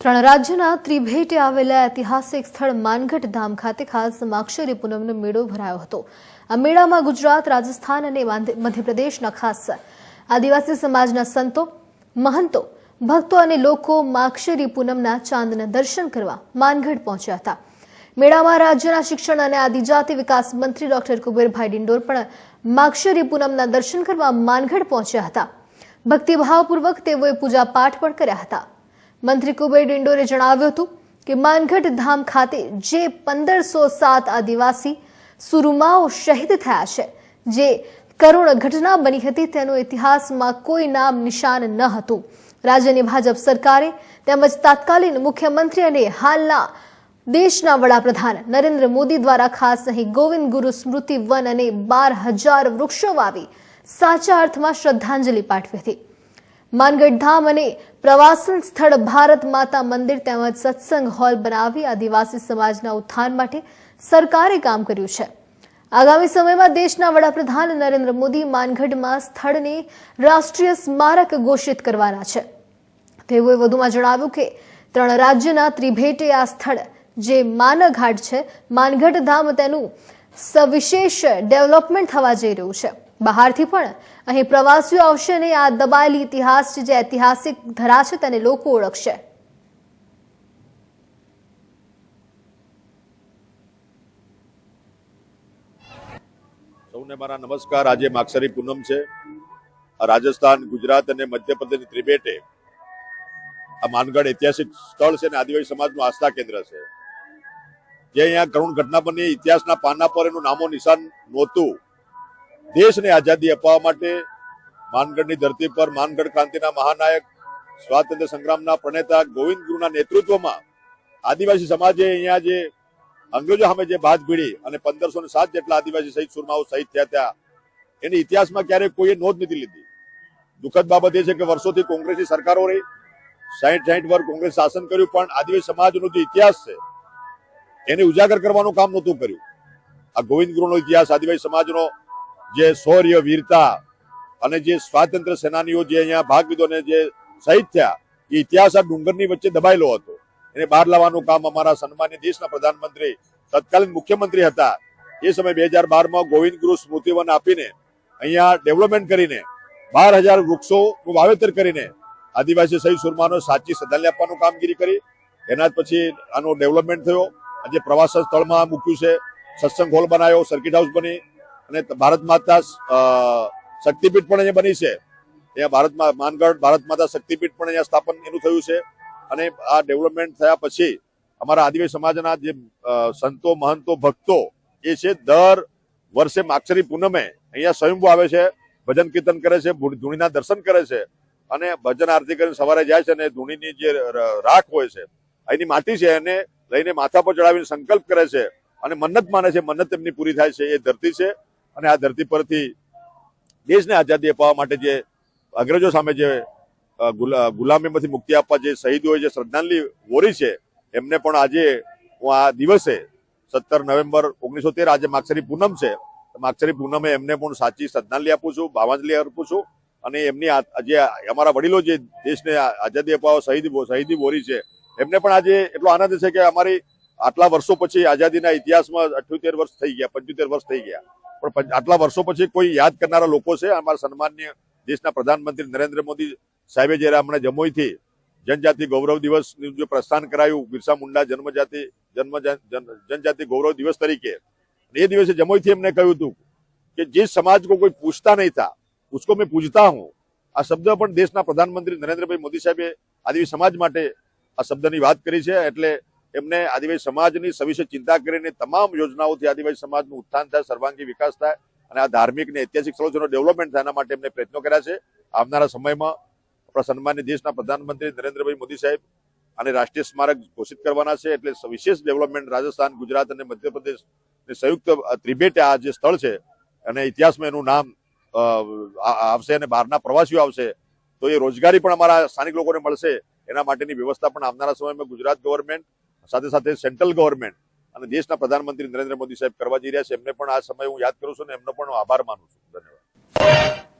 ત્રણ રાજ્યના ત્રિભેટે આવેલા ઐતિહાસિક સ્થળ માનગઢ ધામ ખાતે ખાસ માક્ષરી પૂનમનો મેળો ભરાયો હતો. આ મેળામાં ગુજરાત, રાજસ્થાન અને મધ્યપ્રદેશના ખાસ આદિવાસી સમાજના સંતો, મહંતો, ભક્તો અને લોકો માક્ષરી પૂનમના ચાંદના દર્શન કરવા માનગઢ પહોંચ્યા હતા. મેળામાં રાજ્યના શિક્ષણ અને આદિજાતિ વિકાસ મંત્રી ડોક્ટર કુબેરભાઈ ડિંડોર પણ માક્ષરી પૂનમના દર્શન કરવા માનગઢ પહોંચ્યા હતા. ભક્તિભાવપૂર્વક તેઓએ પૂજા પાઠ પણ કર્યા હતા. મંત્રી કુબેર ડિંડોરે જણાવ્યું હતું કે માનગઢ ધામ ખાતે જે પંદરસો સાત આદિવાસી સુરુમાઓ શહીદ થયા છે, જે કરુણ ઘટના બની હતી તેનો ઇતિહાસમાં કોઈ નામ નિશાન ન હતું. રાજ્યની ભાજપ સરકારે તેમજ તાત્કાલિન મુખ્યમંત્રી અને હાલના દેશના વડાપ્રધાન નરેન્દ્ર મોદી દ્વારા ખાસ અહીં ગોવિંદ ગુરુ સ્મૃતિ વન અને બાર હજાર વૃક્ષો વાવી સાચા અર્થમાં શ્રદ્ધાંજલિ પાઠવી હતી. માનગઢ ધામ અને પ્રવાસન સ્થળ ભારત માતા મંદિર તેમજ સત્સંગ હોલ બનાવી આદિવાસી સમાજના ઉત્થાન માટે સરકારે કામ કર્યું છે. આગામી સમયમાં દેશના વડાપ્રધાન નરેન્દ્ર મોદી માનગઢમાં સ્થળને રાષ્ટ્રીય સ્મારક ઘોષિત કરવાના છે. તેઓએ વધુમાં જણાવ્યું કે ત્રણ રાજ્યના ત્રિભેટે આ સ્થળ જે માનઘાટ છે, માનગઢ ધામ તેનું સવિશેષ ડેવલપમેન્ટ થવા જઈ રહ્યું છે. બહારથી પણ અહીં પ્રવાસીઓ આવશે અને આ દબાયેલી ઇતિહાસ જે ઐતિહાસિક ધરા છે, તેને લોકો ઓળખશે. સૌને મારા નમસ્કાર. આજે માક્ષરી પૂનમ છે. રાજસ્થાન, ગુજરાત અને મધ્યપ્રદેશ ત્રિબેટે આ માનગઢ ઐતિહાસિક સ્થળ છે અને આદિવાસી સમાજનું આસ્થા કેન્દ્ર છે. જે અહીંયા કરુણ ઘટના બની. ઇતિહાસના પાના પર એનું નામો નિશાન નહોતું. દેશને આઝાદી અપાવવા માટે માનગઢની ધરતી પર માનગઢ ક્રાંતિના મહાનાયક, સ્વાતંત્ર્ય સંગ્રામના પ્રણેતા ગોવિંદ ગુરુના નેતૃત્વમાં આદિવાસી સમાજે અહીંયા જે અંગ્રેજો સામે જે બાદ ભીડી અને પંદરસો ને સાત જેટલા આદિવાસી શહીદ સુરમાઓ શહીદ થયા હતા, એની ઇતિહાસમાં ક્યારેય કોઈએ નોંધ નથી લીધી. દુઃખદ બાબત એ છે કે વર્ષોથી કોંગ્રેસની સરકારો રહી, સાહીઠ સાહીઠ વર્ષ કોંગ્રેસ શાસન કર્યું, પણ આદિવાસી સમાજનો જે ઇતિહાસ છે, એને ઉજાગર કરવાનું કામ નહોતું કર્યું. આ ગોવિંદ ગુરુનો ઇતિહાસ આદિવાસી સમાજનો જે શૌર્ય, વીરતા અને જે સ્વાતંત્ર્ય સેનાનીઓ જે અહીંયા ભાગ જે શહીદ થયા, એ ઇતિહાસ આ ડુંગરની વચ્ચે દબાયેલો હતો. એને બહાર લાવવાનું કામ અમારા સન્માન્ય દેશના પ્રધાનમંત્રી, તત્કાલીન મુખ્યમંત્રી હતા. એ સમય બે હજાર બારમાં ગોવિંદ ગુરુ સ્મૃતિવન આપીને અહીંયા ડેવલપમેન્ટ કરીને, બાર હજાર વૃક્ષોનું વાવેતર કરીને આદિવાસી સહી સુરમાનો સાચી શ્રદ્ધાંજલિ આપવાનું કામગીરી કરી. એના જ પછી આનો ડેવલપમેન્ટ થયો. આજે પ્રવાસન સ્થળમાં મૂક્યું છે. સત્સંગ હોલ બનાવ્યો સર્કિટ હાઉસ બની. અને ભારત માતા શક્તિપીઠ પણ અહીંયા બની છે. અહીંયા ભારતમાં, માનગઢ ભારત માતા શક્તિપીઠ પણ અહીંયા સ્થાપન એનું થયું છે. અને આ ડેવલપમેન્ટ થયા પછી અમારા આદિવાસી સમાજના જે સંતો, મહંતો, ભક્તો એ છે, દર વર્ષે માક્ષરી પૂનમે અહીંયા સ્વયંભૂ આવે છે, ભજન કીર્તન કરે છે ધૂણીના દર્શન કરે છે અને ભજન આરતી કરીને સવારે જાય છે અને ધૂણીની જે રાખ હોય છે, અહીંની માટી છે એને લઈને માથા પર ચડાવીને સંકલ્પ કરે છે અને મન્નત માને છે. મન્નત એમની પૂરી થાય છે. એ ધરતી છે. અને આ ધરતી પરથી દેશને આઝાદી અપાવવા માટે જે અંગ્રેજો સામે જે ગુલામીમાંથી મુક્તિ આપવા જે શહીદોએ જે શ્રદ્ધાંજલિ વોરી છે, એમને પણ આજે હું આ દિવસે સત્તર નવેમ્બર ઓગણીસો તેર આજે માક્ષરી પૂનમ છે. માક્ષરી પૂનમે એમને પણ સાચી શ્રદ્ધાંજલિ આપું છું, ભાવાંજલિ અર્પું છું અને એમની જે, અમારા વડીલો જે દેશને આઝાદી અપાવવા શહીદ શહીદી વોરી છે, એમને પણ આજે એટલો આનંદ છે કે અમારી આટલા વર્ષો પછી આઝાદીના ઇતિહાસમાં અઠ્યોતેર વર્ષ થઈ ગયા, પંચોતેર વર્ષ થઈ ગયા. પણ આટલા વર્ષો પછી કોઈ યાદ કરનારા લોકો છે? અમારા સન્માનનીય દેશના પ્રધાનમંત્રી નરેન્દ્ર મોદી સાહેબે જ્યારે હમણાં જમોઈથી જનજાતિ ગૌરવ દિવસ જે પ્રસ્થાન કરાયું, બિરસા મુંડા જન્મજાતિ, જન્મ જનજાતિ ગૌરવ દિવસ તરીકે એ દિવસે જમોઈથી એમને કહ્યું હતું કે જે સમાજ કો કોઈ પૂછતા નહીં થા, ઉસકો મેં પૂછતા હું. આ શબ્દ પણ દેશના પ્રધાનમંત્રી નરેન્દ્રભાઈ મોદી સાહેબે આદિવાસી સમાજ માટે આ શબ્દની વાત કરી છે, એટલે એમને આદિવાસી સમાજની સવિશે ચિંતા કરીને તમામ યોજનાઓથી આદિવાસી સમાજનું ઉત્થાન થાય, સર્વાંગી વિકાસ થાય અને આ ધાર્મિક ને ઐતિહાસિક સ્થળોનું ડેવલપમેન્ટ થાય માટે એમને પ્રયત્નો કર્યા છે. આવનારા સમયમાં આપણા સન્માનની દેશના પ્રધાનમંત્રી નરેન્દ્રભાઈ મોદી સાહેબ અને રાષ્ટ્રીય સ્મારક ઘોષિત કરવાના છે એટલે વિશેષ ડેવલપમેન્ટ રાજસ્થાન, ગુજરાત અને મધ્યપ્રદેશ સંયુક્ત ત્રિભેટે આ જે સ્થળ છે અને ઇતિહાસમાં એનું નામ આવશે અને બહારના પ્રવાસીઓ આવશે તો એ રોજગારી પણ અમારા સ્થાનિક લોકોને મળશે. એના માટેની વ્યવસ્થા પણ આવનારા સમયમાં ગુજરાત ગવર્મેન્ટ સાથે સાથે સેન્ટ્રલ ગવર્મેન્ટ અને દેશના પ્રધાનમંત્રી નરેન્દ્ર મોદી સાહેબ કરવા જઈ રહ્યા છે. એમને પણ આ સમય હું યાદ કરું છું અને એમનો પણ આભાર માનું છું. ધન્યવાદ.